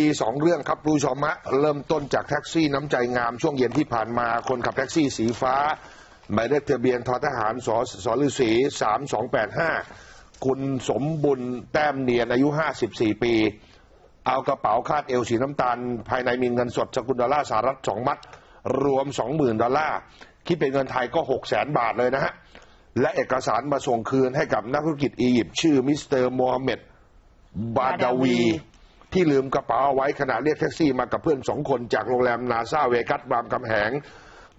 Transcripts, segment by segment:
ดีสองเรื่องครับผู้ชมฮะเริ่มต้นจากแท็กซี่น้ำใจงามช่วงเย็นที่ผ่านมาคนขับแท็กซี่สีฟ้าหมายเลขทะเบียนททหารสสฤษีสามสองแปดห้าคุณสมบุญแต้มเนียนอายุห้าสิบสี่ปี เอากระเป๋าคาดเอวสีน้ำตาล ภายในมีเงินสดสกุลดอลลาร์สหรัฐสองมัด รวมสองหมื่นดอลลาร์คิดเป็นเงินไทยก็หกแสนบาทเลยนะฮะ และเอกสารมาส่งคืนให้กับนักธุรกิจอียิปต์ชื่อมิสเตอร์โมฮัมเหม็ดบาดาวี ที่ลืมกระเป๋าเอาไว้ขณะเรียกแท็กซี่มากับเพื่อนสองคนจากโรงแรมนาซาเวกัสบามคำแหง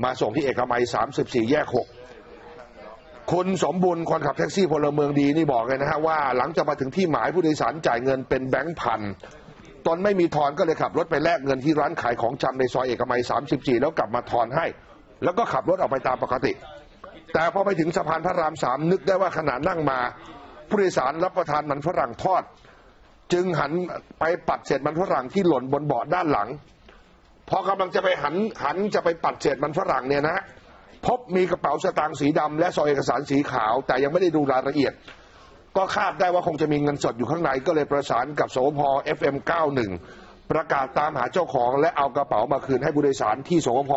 มาส่งที่เอกมัย 34 แยก 6 คุณสมบุญคนขับแท็กซี่พลเมืองดีนี่บอกเลยนะฮะว่าหลังจากมาถึงที่หมายผู้โดยสารจ่ายเงินเป็นแบงค์พันตนไม่มีทอนก็เลยขับรถไปแลกเงินที่ร้านขายของชำในซอยเอกมัย 34 แล้วกลับมาทอนให้ แล้วก็ขับรถออกไปตามปกติ แต่พอไปถึงสะพานพระรามสามนึกได้ว่าขณะนั่งมาผู้โดยสารรับประทานมันฝรั่งทอด จึงหันไปปัดเศษมันฝรั่งที่หล่นบนเบาะด้านหลัง พอกำลังจะไปหันหันจะไปปัดเศษมันฝรั่งเนี่ยนะฮะพบมีกระเป๋าสตางค์สีดำและซองเอกสารสีขาว แต่ยังไม่ได้ดูรายละเอียด ก็คาดได้ว่าคงจะมีเงินสดอยู่ข้างในก็เลยประสานกับสพอ FM91 ประกาศตามหาเจ้าของ และเอากระเป๋ามาคืนให้ผู้โดยสารที่สพ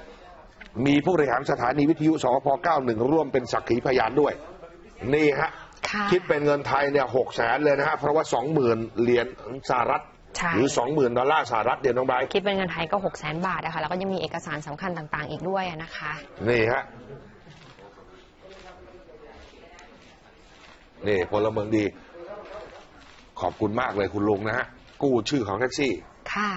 91 มีผู้บริหารสถานีวิทยุสพ91 ร่วมเป็นสักขีพยานด้วย นี่ฮะ ค่ะคิดเป็นเงินไทยเนี่ยหกแสนเลยนะฮะเพราะว่าสองหมื่นเหรียญสหรัฐใช่หรือสองหมื่นดอลลาร์สหรัฐเดี๋ยวน้องใบร์ทคิดเป็นเงินไทยก็6 0 0 0 0 0 บาทนะคะแล้วก็ยังมีเอกสารสำคัญต่างๆ อีกด้วยอะนะคะ นี่ฮะ นี่พลเมืองดี ขอบคุณมากเลยคุณลุงนะฮะ กู้ชื่อของแท็กซี่ ค่ะ